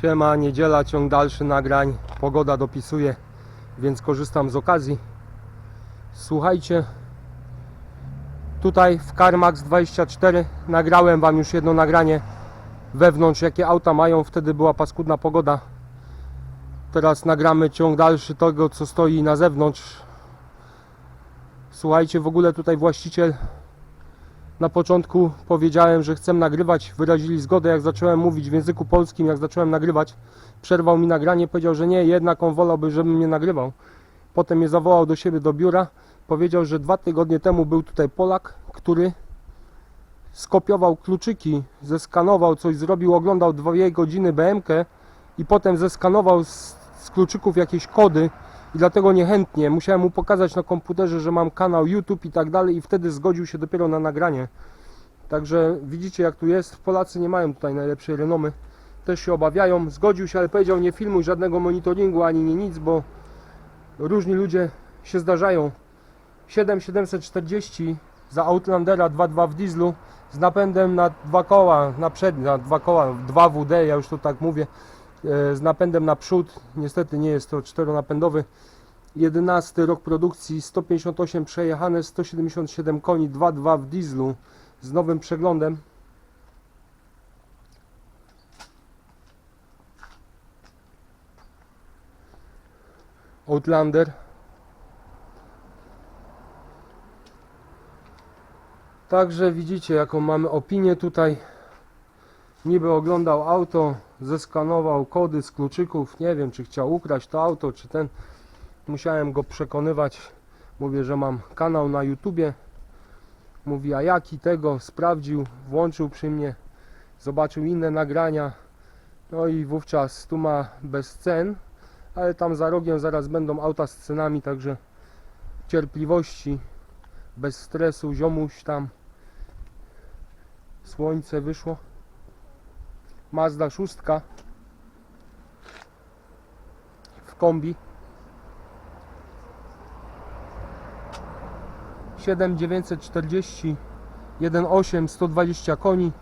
Siema, niedziela, ciąg dalszy nagrań. Pogoda dopisuje, więc korzystam z okazji. Słuchajcie, tutaj w CarMax 24 nagrałem Wam już jedno nagranie wewnątrz, jakie auta mają. Wtedy była paskudna pogoda. Teraz nagramy ciąg dalszy tego, co stoi na zewnątrz. Słuchajcie, w ogóle tutaj właściciel na początku powiedziałem, że chcę nagrywać, wyrazili zgodę, jak zacząłem mówić w języku polskim, jak zacząłem nagrywać, przerwał mi nagranie, powiedział, że nie, jednak on wolałby, żebym mnie nagrywał. Potem mnie zawołał do siebie do biura, powiedział, że dwa tygodnie temu był tutaj Polak, który skopiował kluczyki, zeskanował coś, zrobił, oglądał dwie godziny BMK i potem zeskanował z, z kluczyków jakieś kody i dlatego niechętnie musiałem mu pokazać na komputerze, że mam kanał YouTube i tak dalej i wtedy zgodził się dopiero na nagranie. Także widzicie jak tu jest, Polacy nie mają tutaj najlepszej renomy, też się obawiają, zgodził się, ale powiedział nie filmuj żadnego monitoringu ani nie nic, bo różni ludzie się zdarzają. 7740 za Outlandera 2.2 w dieslu z napędem na dwa koła, na przednie, na dwa koła, 2WD, ja już to tak mówię, z napędem na przód, niestety nie jest to czteronapędowy. 11 rok produkcji, 158 przejechane, 177 koni, 2.2 w dieslu z nowym przeglądem. Outlander. Także widzicie jaką mamy opinię tutaj. Niby oglądał auto, zeskanował kody z kluczyków. Nie wiem czy chciał ukraść to auto, czy ten. Musiałem go przekonywać. Mówię, że mam kanał na YouTubie. Mówi, a jaki tego? Sprawdził, włączył przy mnie, zobaczył inne nagrania. No i wówczas tu ma bez cen, ale tam za rogiem zaraz będą auta z cenami, także cierpliwości, bez stresu, ziomuś tam. Słońce wyszło. Mazda 6 w kombi. 7940 1.8 120 koni.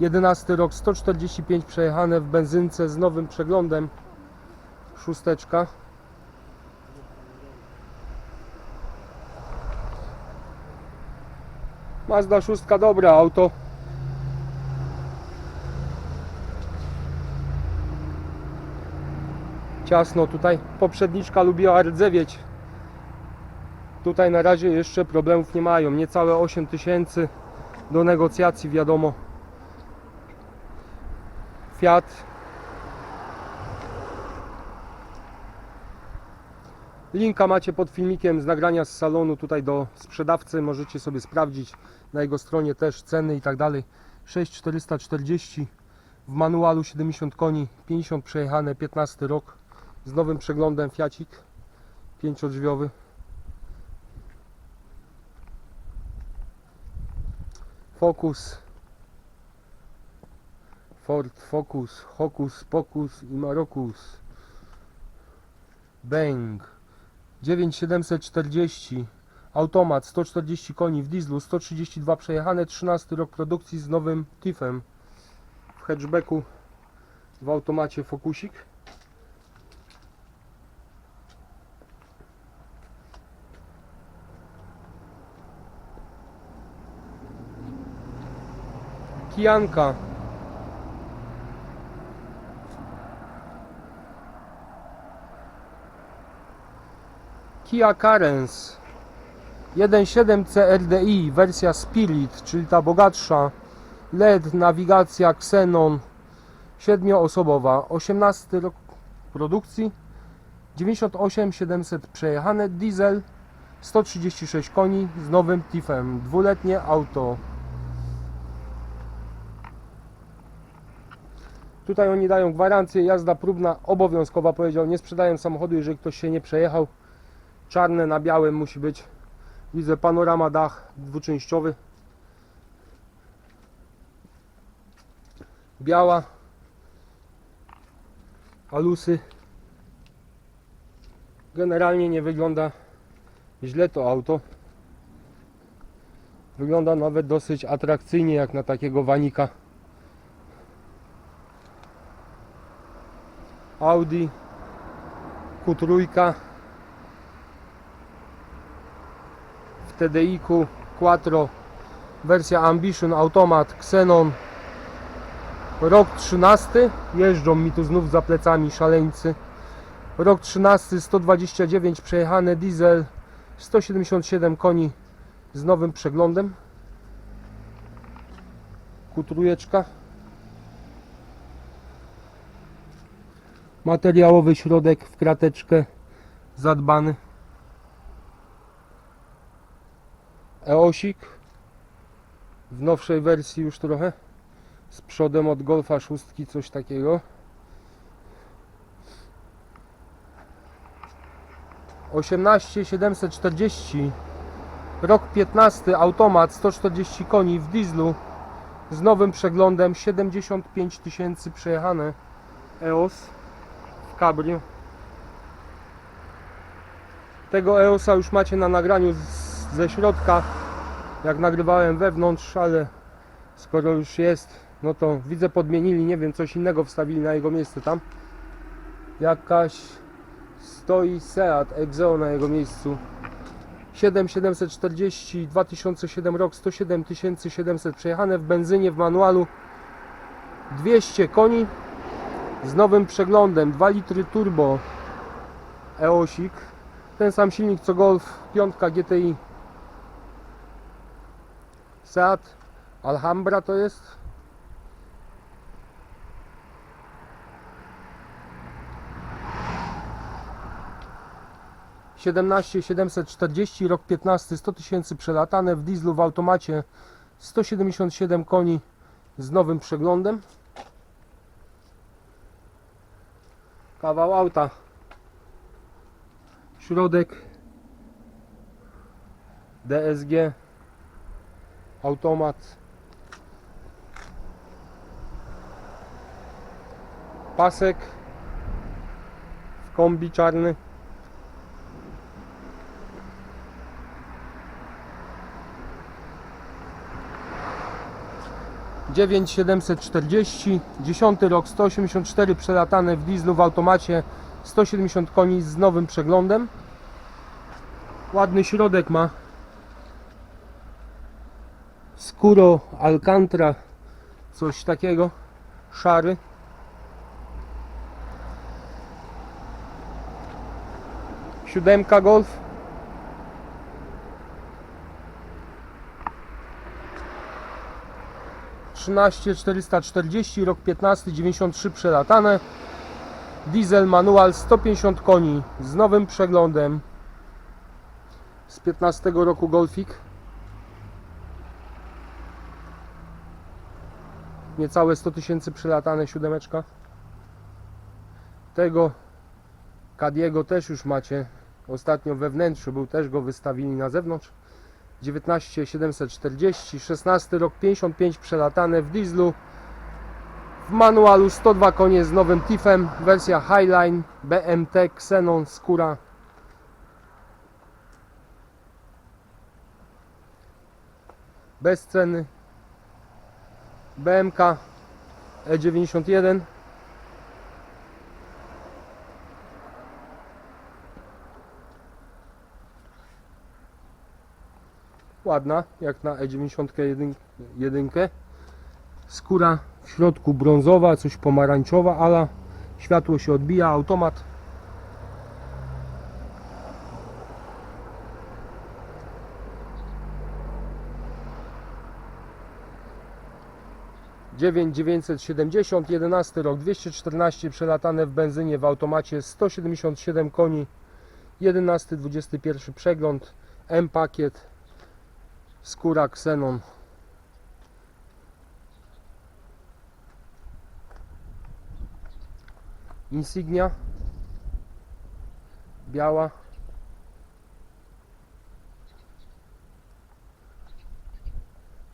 11 rok 145 przejechane w benzynce z nowym przeglądem. Szósteczka. Mazda 6 dobre auto ciasno tutaj poprzedniczka lubiła rdzewieć Tutaj na razie jeszcze problemów nie mają. Niecałe 8 tysięcy do negocjacji wiadomo. Fiat. Linka macie pod filmikiem z nagrania z salonu tutaj do sprzedawcy. Możecie sobie sprawdzić na jego stronie też ceny i tak dalej. 6440 w manualu 70 koni, 50 przejechane, 15 rok z nowym przeglądem Fiacik pięciodrzwiowy. Focus, Ford Focus, Hocus Pocus i Marocus. Bang. 9740. Automat 140 koni w dieslu, 132 przejechane, 13 rok produkcji z nowym Tiffem. W hatchbacku w automacie Focusik. Kijanka. Kia Carens. 1.7 CRDI wersja Spirit, czyli ta bogatsza. LED, nawigacja Xenon. 7-osobowa 18 rok produkcji. 98 700 przejechane. Diesel. 136 koni z nowym Tiffem dwuletnie auto Tutaj oni dają gwarancję, jazda próbna obowiązkowa, powiedział, nie sprzedają samochodu, jeżeli ktoś się nie przejechał. Czarne na białym musi być. Widzę panorama dach dwuczęściowy. Biała. Alusy. Generalnie nie wygląda źle to auto. Wygląda nawet dosyć atrakcyjnie jak na takiego wanika. Audi Q3 w TDI-ku Quattro wersja Ambition Automat Xenon. Rok 13 jeżdżą mi tu znów za plecami szaleńcy. Rok 13 129 przejechane diesel 177 koni z nowym przeglądem. Q3 materiałowy środek w krateczkę zadbany. EOSik. W nowszej wersji już trochę. Z przodem od Golfa 6 coś takiego. 18 740 rok 15 automat 140 koni w dieslu. Z nowym przeglądem 75 tysięcy przejechane. EOS Cabrio tego EOSa już macie na nagraniu z, ze środka. Jak nagrywałem wewnątrz, ale skoro już jest no to widzę podmienili, nie wiem, coś innego wstawili na jego miejsce tam. Jakaś stoi Seat Exeo na jego miejscu. 7740 2007 rok 107 700 przejechane w benzynie w manualu. 200 koni z nowym przeglądem. 2 litry turbo EOSik. Ten sam silnik co Golf 5 GTI Seat. Alhambra to jest. 17 740, rok 15 100 tysięcy przelatane, w dieslu w automacie 177 koni z nowym przeglądem. Kawał auta. Środek. DSG automat. Pasek. W kombi czarny dziewięć siedemset czterdzieści dziesiąty rok 184 przelatane w dieslu w automacie 170 koni z nowym przeglądem. Ładny środek ma. Skuro Alcantara coś takiego szary. Siódemka Golf trzynaście czterysta czterdzieści rok 15 93 przelatane. Diesel manual 150 koni z nowym przeglądem. Z 15 roku Golfik. Niecałe 100 tysięcy przelatane siódemeczka. Tego Cadiego też już macie. Ostatnio we wnętrzu był też go wystawili na zewnątrz 19 740 16 rok 55 przelatane w dieslu. W manualu 102 konie z nowym Tiffem wersja Highline BMT Xenon skóra. Bez ceny. BMK E91 ładna jak na E91 jedynkę. skóra w środku brązowa, coś pomarańczowa, ale światło się odbija, automat. dziewięć dziewięćset siedemdziesiąt jedenasty rok 214 przelatane w benzynie w automacie 177 koni. 11 21 przegląd M pakiet skóra Xenon. Insignia. Biała.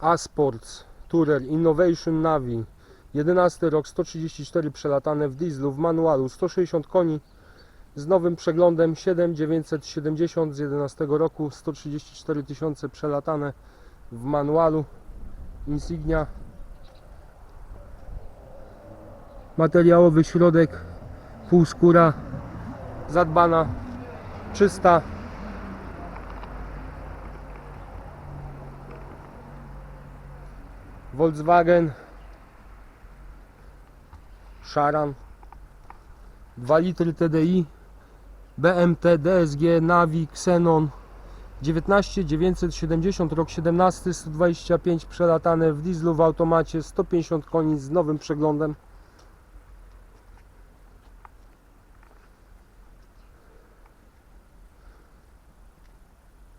Asports Tourer Innovation Navi. 11 rok 134 przelatane w dieslu w manualu 160 koni z nowym przeglądem 7970 z 11 roku 134 tysiące przelatane w manualu Insignia materiałowy środek półskóra zadbana, czysta. Volkswagen Szaran 2 litry TDI BMT DSG Navi Xenon 19970 rok 17 125 przelatane w dieslu w automacie 150 koni z nowym przeglądem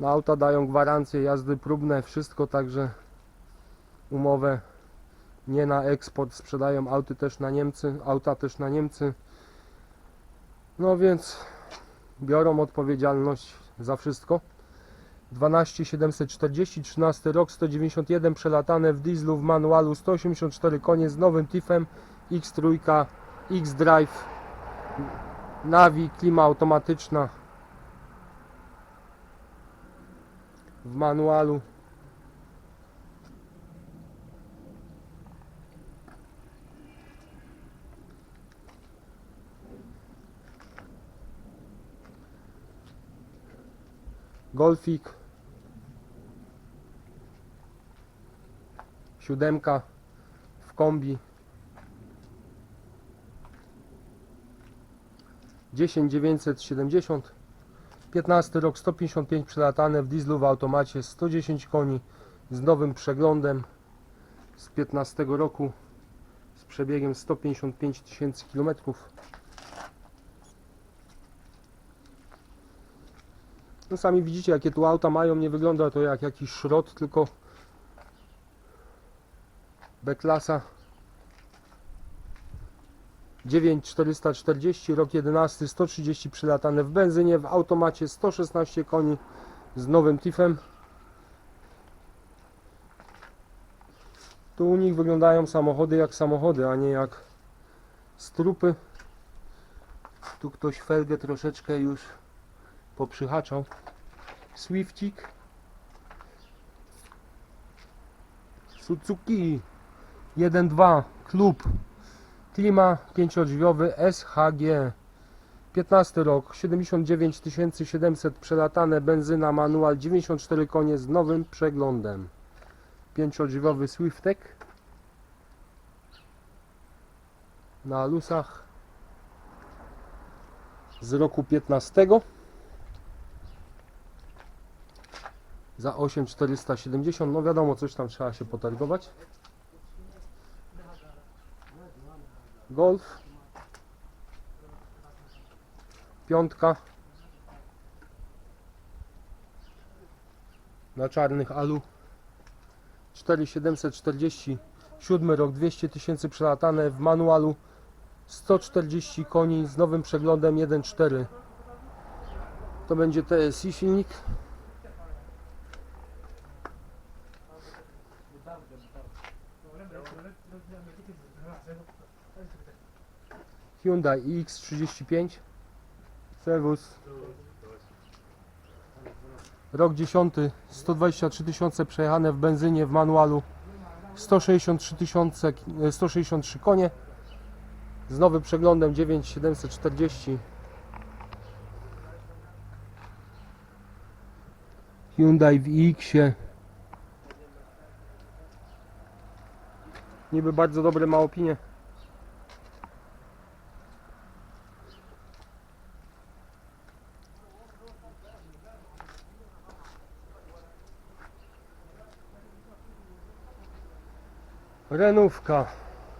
Na auta dają gwarancję jazdy próbne, wszystko, także umowę nie na eksport, sprzedają auty też na Niemcy, auta też na Niemcy. No więc biorą odpowiedzialność za wszystko. 12740, 13 rok, 191 przelatane w dieslu w manualu, 184 konie z nowym TIF-em, X3, X-Drive, Navi, klima automatyczna w manualu. Golfik. Siódemka w kombi. 10970 15 rok 155 przelatane w dieslu w automacie 110 koni z nowym przeglądem z 15 roku z przebiegiem 155 tysięcy kilometrów No sami widzicie jakie tu auta mają, nie wygląda to jak jakiś szrot, tylko B-klasa 9440, rok 11, 130 przylatane w benzynie, w automacie 116 koni z nowym TIF-em. Tu u nich wyglądają samochody jak samochody, a nie jak strupy. Tu ktoś felgę troszeczkę już poprzyhaczał. Swiftik. Suzuki. 1.2 klub. Klima pięciodrzwiowy SHG 15 rok. 79 700 przelatane. Benzyna manual. 94 konie z nowym przeglądem. Pięciodrzwiowy Swiftek. Na lusach z roku 15 za 8470 no wiadomo coś tam trzeba się potargować. Golf. Piątka. Na czarnych alu. 4740 7 rok 200 tysięcy przelatane w manualu. 140 koni z nowym przeglądem 1.4 to będzie TSI silnik Hyundai iX35 Servus Rok 10 123 tysiące przejechane w benzynie w manualu. 163 tysiące 163 konie. Z nowym przeglądem 9740 Hyundai w iX-ie niby bardzo dobre ma opinie Renówka.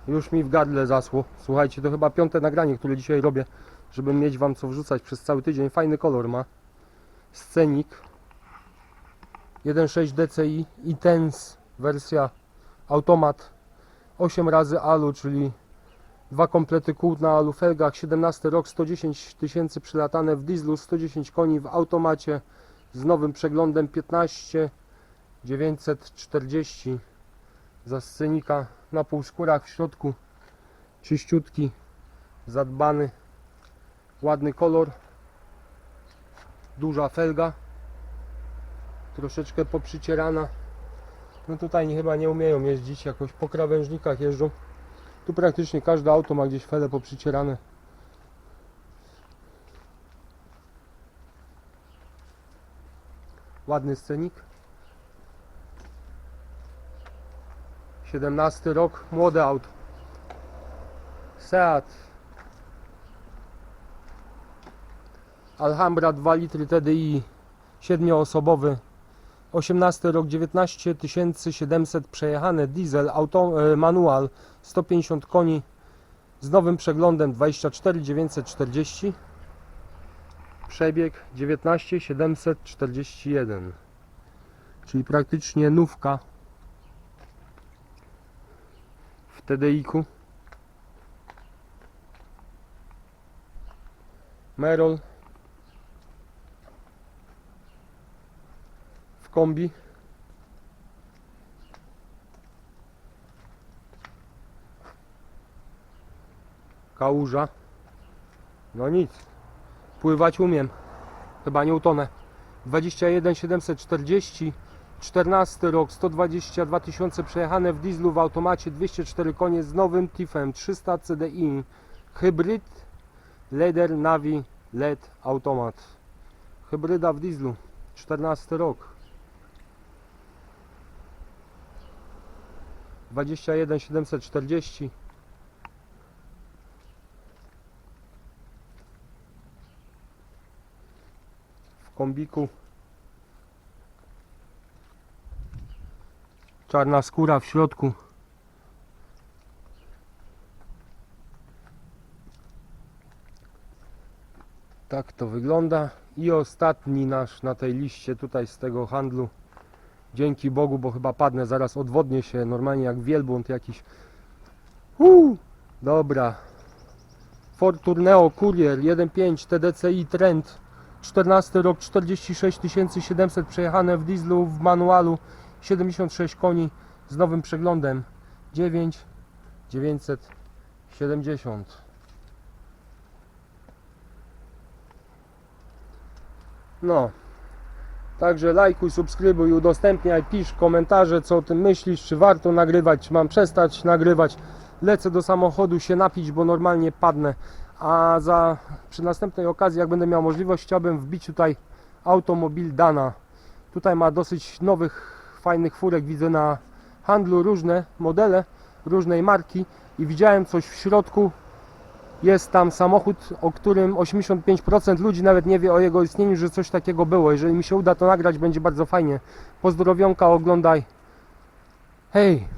Już mi w gardle zasło. Słuchajcie, to chyba piąte nagranie, które dzisiaj robię, żeby mieć wam co wrzucać przez cały tydzień. Fajny kolor ma. Scenik. 1.6 DCI i wersja automat 8 razy alu, czyli dwa komplety kół na alu felgach 17 rok 110 tysięcy przylatane w dieslu 110 koni w automacie z nowym przeglądem 15 940 za scenika na półskórach w środku czyściutki zadbany ładny kolor duża felga troszeczkę poprzycierana no tutaj chyba nie umieją jeździć, jakoś po krawężnikach jeżdżą. Tu praktycznie każde auto ma gdzieś fele poprzycierane. Ładny scenik. 17 rok, młode auto. Seat. Alhambra 2 litry TDI, siedmioosobowy 18 rok, 19 700 przejechane, diesel, auto, e, manual, 150 koni z nowym przeglądem 24 940. Przebieg 19 741. Czyli praktycznie nówka w TDI-ku. Merol kombi. Kałuża. No nic. Pływać umiem. Chyba nie utonę. 21 740 14 rok 122 tysiące przejechane w dieslu w automacie 204 konie z nowym TIF-em 300 CDI hybryd Leder Navi LED automat hybryda w dieslu 14 rok 21 740 w kombiku. Czarna skóra w środku. Tak to wygląda. I ostatni nasz na tej liście tutaj z tego handlu dzięki Bogu, bo chyba padnę zaraz odwodnię się normalnie jak wielbłąd jakiś. Uuu, dobra. Ford Tourneo Courier 1.5 TDCi Trend. 14 rok 46 700 przejechane w dieslu w manualu 76 koni z nowym przeglądem. 9 970 No Także lajkuj, subskrybuj, udostępniaj, pisz komentarze co o tym myślisz, czy warto nagrywać, czy mam przestać nagrywać. Lecę do samochodu się napić, bo normalnie padnę. A za przy następnej okazji, jak będę miał możliwość, chciałbym wbić tutaj automobil Dana. Tutaj ma dosyć nowych, fajnych furek, widzę na handlu różne modele, różnej marki i widziałem coś w środku. Jest tam samochód, o którym 85% ludzi nawet nie wie o jego istnieniu, że coś takiego było. Jeżeli mi się uda to nagrać, będzie bardzo fajnie. Pozdrowionka, oglądaj. Hej!